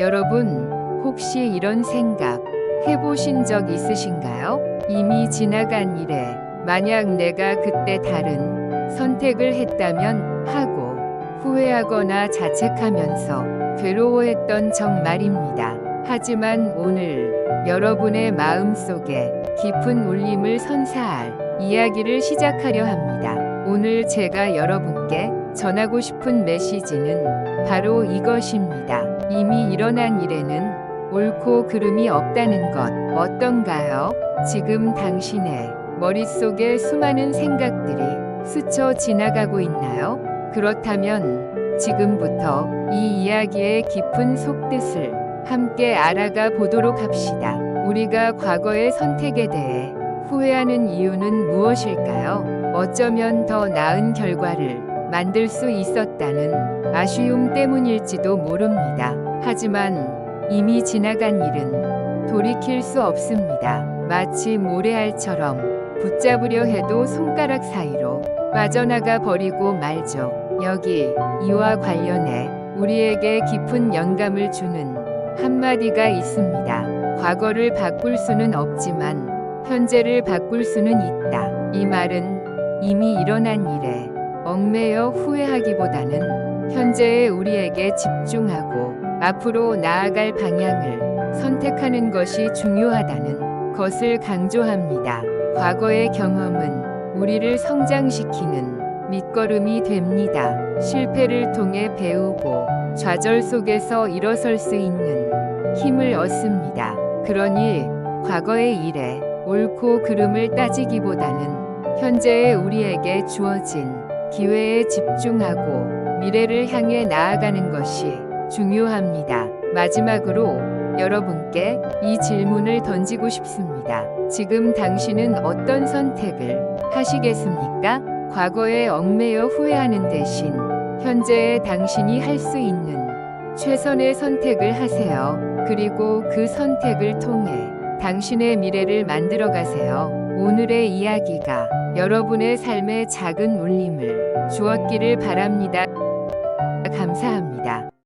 여러분, 혹시 이런 생각 해보신 적 있으신가요? 이미 지나간 일에 만약 내가 그때 다른 선택을 했다면 하고 후회하거나 자책하면서 괴로워했던 적 말입니다. 하지만 오늘 여러분의 마음 속에 깊은 울림을 선사할 이야기를 시작하려 합니다. 오늘 제가 여러분께 전하고 싶은 메시지는 바로 이것입니다. 이미 일어난 일에는 옳고 그름이 없다는 것 어떤가요? 지금 당신의 머릿속에 수많은 생각들이 스쳐 지나가고 있나요? 그렇다면 지금부터 이 이야기의 깊은 속뜻을 함께 알아가 보도록 합시다. 우리가 과거의 선택에 대해 후회하는 이유는 무엇일까요? 어쩌면 더 나은 결과를 만들 수 있었다는 아쉬움 때문일지도 모릅니다. 하지만 이미 지나간 일은 돌이킬 수 없습니다. 마치 모래알처럼 붙잡으려 해도 손가락 사이로 빠져나가 버리고 말죠. 여기 이와 관련해 우리에게 깊은 영감을 주는 한마디가 있습니다. 과거를 바꿀 수는 없지만 현재를 바꿀 수는 있다. 이 말은 이미 일어난 일에 얽매여 후회하기보다는 현재의 우리에게 집중하고 앞으로 나아갈 방향을 선택하는 것이 중요하다는 것을 강조합니다. 과거의 경험은 우리를 성장시키는 밑거름이 됩니다. 실패를 통해 배우고 좌절 속에서 일어설 수 있는 힘을 얻습니다. 그러니 과거의 일에 옳고 그름을 따지기보다는 현재의 우리에게 주어진 기회에 집중하고 미래를 향해 나아가는 것이 중요합니다. 마지막으로 여러분께 이 질문을 던지고 싶습니다. 지금 당신은 어떤 선택을 하시겠습니까? 과거에 얽매여 후회하는 대신 현재의 당신이 할 수 있는 최선의 선택을 하세요. 그리고 그 선택을 통해 당신의 미래를 만들어 가세요. 오늘의 이야기가 여러분의 삶에 작은 울림을 주었기를 바랍니다. 감사합니다.